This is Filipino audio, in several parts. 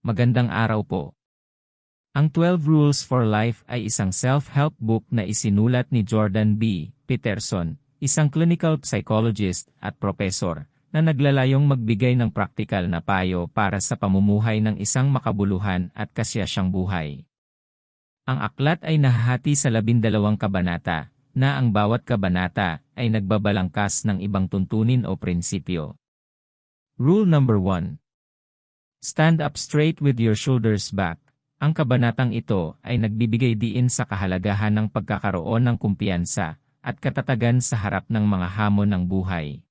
Magandang araw po. Ang 12 Rules for Life ay isang self-help book na isinulat ni Jordan B. Peterson, isang clinical psychologist at professor, na naglalayong magbigay ng praktikal na payo para sa pamumuhay ng isang makabuluhan at kasyasyang buhay. Ang aklat ay nahahati sa labindalawang kabanata, na ang bawat kabanata ay nagbabalangkas ng ibang tuntunin o prinsipyo. Rule number 1. Stand up straight with your shoulders back. Ang kabanatang ito ay nagbibigay diin sa kahalagahan ng pagkakaroon ng kumpiyansa at katatagan sa harap ng mga hamon ng buhay.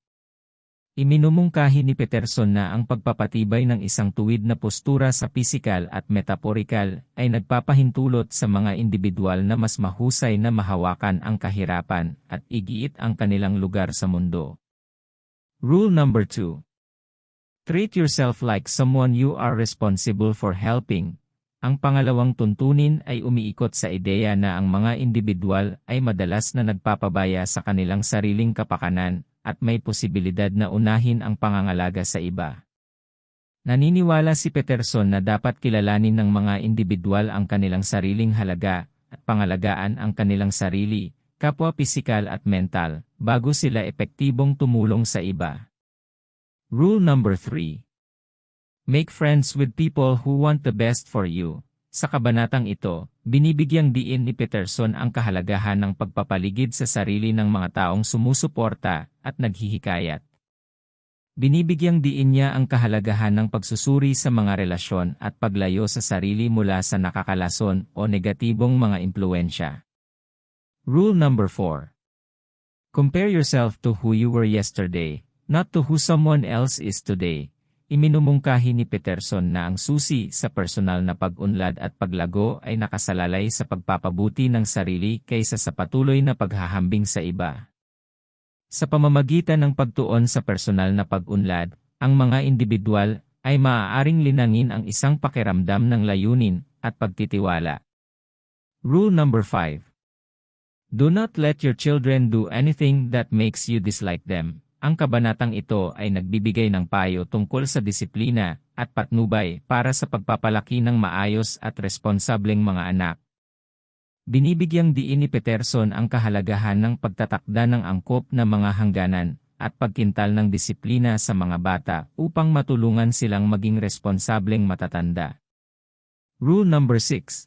Iminumungkahi ni Peterson na ang pagpapatibay ng isang tuwid na postura sa pisikal at metaporikal ay nagpapahintulot sa mga individual na mas mahusay na mahawakan ang kahirapan at igiit ang kanilang lugar sa mundo. Rule number 2. Treat yourself like someone you are responsible for helping. Ang pangalawang tuntunin ay umiikot sa ideya na ang mga individual ay madalas na nagpapabaya sa kanilang sariling kapakanan at may posibilidad na unahin ang pangangalaga sa iba. Naniniwala si Peterson na dapat kilalanin ng mga individual ang kanilang sariling halaga at pangalagaan ang kanilang sarili, kapwa pisikal at mental, bago sila epektibong tumulong sa iba. Rule number 3. Make friends with people who want the best for you. Sa kabanatang ito, binibigyang diin ni Peterson ang kahalagahan ng pagpapaligid sa sarili ng mga taong sumusuporta at naghihikayat. Binibigyang diin niya ang kahalagahan ng pagsusuri sa mga relasyon at paglayo sa sarili mula sa nakakalason o negatibong mga impluensya. Rule number 4. Compare yourself to who you were yesterday, not to who someone else is today. Iminumungkahi ni Peterson na ang susi sa personal na pag-unlad at paglago ay nakasalalay sa pagpapabuti ng sarili kaysa sa patuloy na paghahambing sa iba. Sa pamamagitan ng pagtuon sa personal na pag-unlad, ang mga individual ay maaaring linangin ang isang pakiramdam ng layunin at pagtitiwala. Rule number 5. Do not let your children do anything that makes you dislike them. Ang kabanatang ito ay nagbibigay ng payo tungkol sa disiplina at patnubay para sa pagpapalaki ng maayos at responsableng mga anak. Binibigyang diin ni Peterson ang kahalagahan ng pagtatakda ng angkop na mga hangganan at pagkintal ng disiplina sa mga bata upang matulungan silang maging responsableng matatanda. Rule number 6.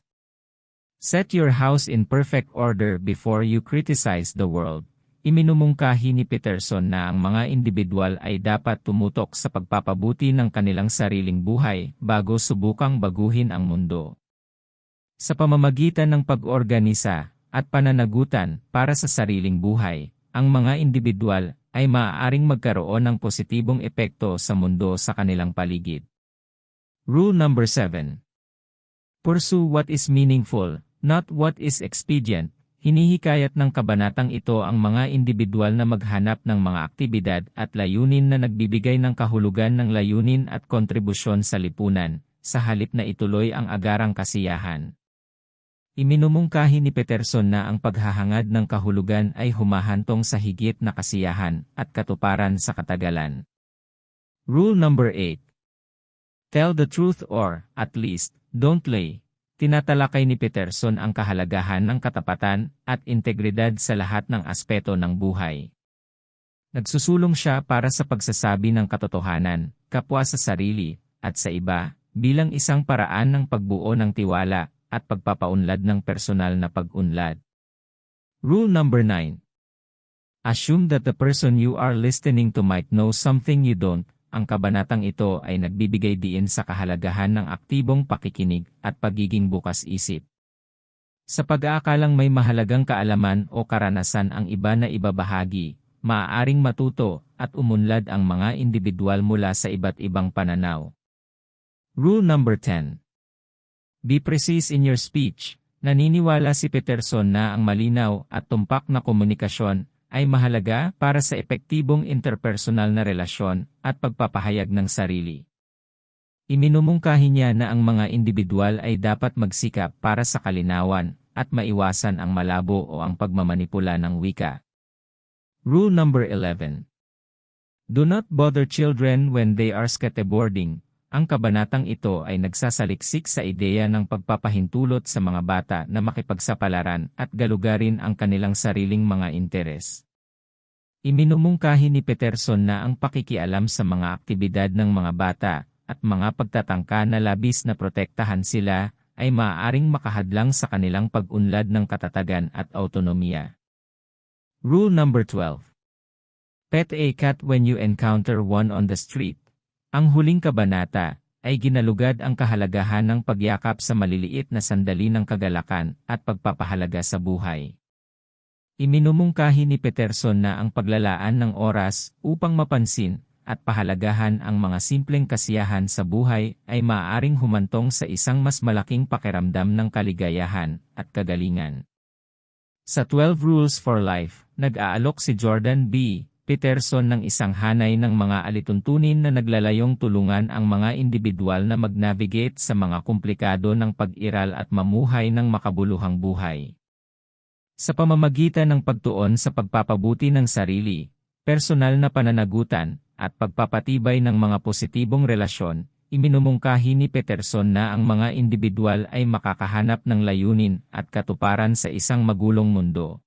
Set your house in perfect order before you criticize the world. Iminumungkahi ni Peterson na ang mga individual ay dapat tumutok sa pagpapabuti ng kanilang sariling buhay bago subukang baguhin ang mundo. Sa pamamagitan ng pag-organisa at pananagutan para sa sariling buhay, ang mga individual ay maaaring magkaroon ng positibong epekto sa mundo sa kanilang paligid. Rule number 7. Pursue what is meaningful, not what is expedient. Hinihikayat ng kabanatang ito ang mga individual na maghanap ng mga aktibidad at layunin na nagbibigay ng kahulugan ng layunin at kontribusyon sa lipunan, sa halip na ituloy ang agarang kasiyahan. Iminumungkahi ni Peterson na ang paghahangad ng kahulugan ay humahantong sa higit na kasiyahan at katuparan sa katagalan. Rule number 8. Tell the truth or, at least, don't lie. Tinatalakay ni Peterson ang kahalagahan ng katapatan at integridad sa lahat ng aspeto ng buhay. Nagsusulong siya para sa pagsasabi ng katotohanan, kapwa sa sarili, at sa iba, bilang isang paraan ng pagbuo ng tiwala at pagpapaunlad ng personal na pag-unlad. Rule number 9. Assume that the person you are listening to might know something you don't, ang kabanatang ito ay nagbibigay diin sa kahalagahan ng aktibong pakikinig at pagiging bukas isip. Sa pag-aakalang may mahalagang kaalaman o karanasan ang iba na ibabahagi, maaaring matuto at umunlad ang mga individual mula sa iba't ibang pananaw. Rule number 10. Be precise in your speech. Naniniwala si Peterson na ang malinaw at tumpak na komunikasyon ay mahalaga para sa epektibong interpersonal na relasyon at pagpapahayag ng sarili. Iminumungkahi niya na ang mga individual ay dapat magsikap para sa kalinawan at maiwasan ang malabo o ang pagmamanipula ng wika. Rule number 11. Do not bother children when they are skateboarding. Ang kabanatang ito ay nagsasaliksik sa ideya ng pagpapahintulot sa mga bata na makipagsapalaran at galugarin ang kanilang sariling mga interes. Iminumungkahi ni Peterson na ang pakikialam sa mga aktibidad ng mga bata at mga pagtatangka na labis na protektahan sila ay maaaring makahadlang sa kanilang pag-unlad ng katatagan at autonomiya. Rule number 12. Pet a cat when you encounter one on the street. Ang huling kabanata ay ginalugad ang kahalagahan ng pagyakap sa maliliit na sandali ng kagalakan at pagpapahalaga sa buhay. Iminumungkahi ni Peterson na ang paglalaan ng oras upang mapansin at pahalagahan ang mga simpleng kasiyahan sa buhay ay maaaring humantong sa isang mas malaking pakiramdam ng kaligayahan at kagalingan. Sa 12 Rules for Life, nag-aalok si Jordan B. Peterson ng isang hanay ng mga alituntunin na naglalayong tulungan ang mga individual na mag-navigate sa mga komplikado ng pag-iral at mamuhay ng makabuluhang buhay. Sa pamamagitan ng pagtuon sa pagpapabuti ng sarili, personal na pananagutan, at pagpapatibay ng mga positibong relasyon, iminumungkahi ni Peterson na ang mga individual ay makakahanap ng layunin at katuparan sa isang magulong mundo